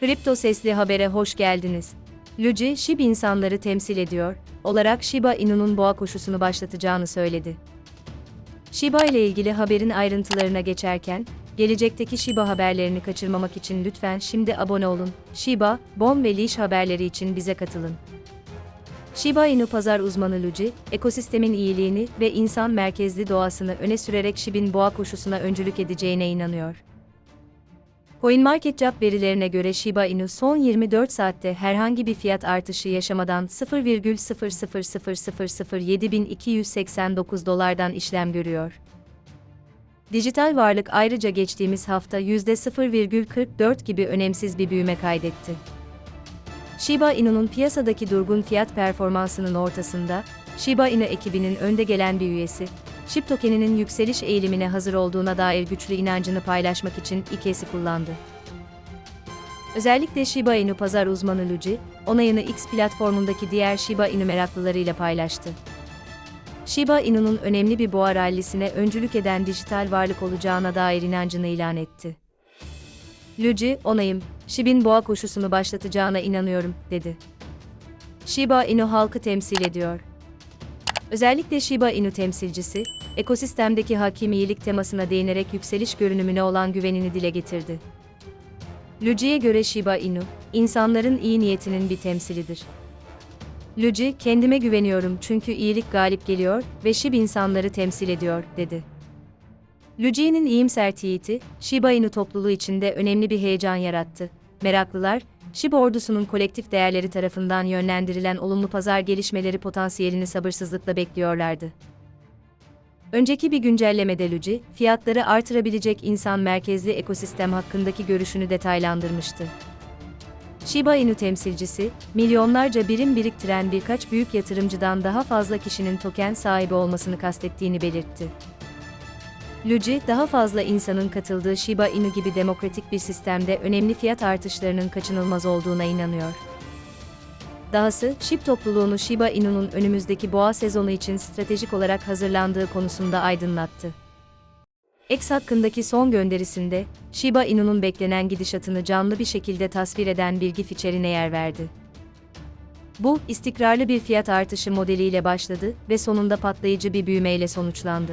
Kripto Sesli Haber'e hoş geldiniz. Luigi, SHIB insanları temsil ediyor, olarak Shiba Inu'nun boğa koşusunu başlatacağını söyledi. Shiba ile ilgili haberin ayrıntılarına geçerken, gelecekteki Shiba haberlerini kaçırmamak için lütfen şimdi abone olun. Shiba, Bon ve Leash haberleri için bize katılın. Shiba Inu pazar uzmanı Luigi, ekosistemin iyiliğini ve insan merkezli doğasını öne sürerek SHIB'in boğa koşusuna öncülük edeceğine inanıyor. CoinMarketCap verilerine göre Shiba Inu son 24 saatte herhangi bir fiyat artışı yaşamadan 0,000007289 dolardan işlem görüyor. Dijital varlık ayrıca geçtiğimiz hafta %0,44 gibi önemsiz bir büyüme kaydetti. Shiba Inu'nun piyasadaki durgun fiyat performansının ortasında, Shiba Inu ekibinin önde gelen bir üyesi, SHIB tokeninin yükseliş eğilimine hazır olduğuna dair güçlü inancını paylaşmak için ikesi kullandı. Özellikle Shiba Inu pazar uzmanı Luigi, onayını X platformundaki diğer Shiba Inu meraklılarıyla paylaştı. Shiba Inu'nun önemli bir boğa rallisine öncülük eden dijital varlık olacağına dair inancını ilan etti. Luigi, onayım, SHIB'in boğa koşusunu başlatacağına inanıyorum, dedi. Shiba Inu halkı temsil ediyor. Özellikle Shiba Inu temsilcisi, ekosistemdeki hakimiyelik temasına değinerek yükseliş görünümüne olan güvenini dile getirdi. Luigi'ye göre Shiba Inu, insanların iyi niyetinin bir temsilidir. Luigi, kendime güveniyorum çünkü iyilik galip geliyor ve SHIB insanları temsil ediyor, dedi. Luigi'nin iyimser tweet'i, Shiba Inu topluluğu içinde önemli bir heyecan yarattı. Meraklılar, SHIB ordusunun kolektif değerleri tarafından yönlendirilen olumlu pazar gelişmeleri potansiyelini sabırsızlıkla bekliyorlardı. Önceki bir güncellemede Luigi, fiyatları artırabilecek insan merkezli ekosistem hakkındaki görüşünü detaylandırmıştı. Shiba Inu temsilcisi, milyonlarca birim biriktiren birkaç büyük yatırımcıdan daha fazla kişinin token sahibi olmasını kastettiğini belirtti. Luigi, daha fazla insanın katıldığı Shiba Inu gibi demokratik bir sistemde önemli fiyat artışlarının kaçınılmaz olduğuna inanıyor. Dahası, SHIB topluluğunu Shiba Inu'nun önümüzdeki boğa sezonu için stratejik olarak hazırlandığı konusunda aydınlattı. X hakkındaki son gönderisinde, Shiba Inu'nun beklenen gidişatını canlı bir şekilde tasvir eden bir gif içeriğine yer verdi. Bu, istikrarlı bir fiyat artışı modeliyle başladı ve sonunda patlayıcı bir büyümeyle sonuçlandı.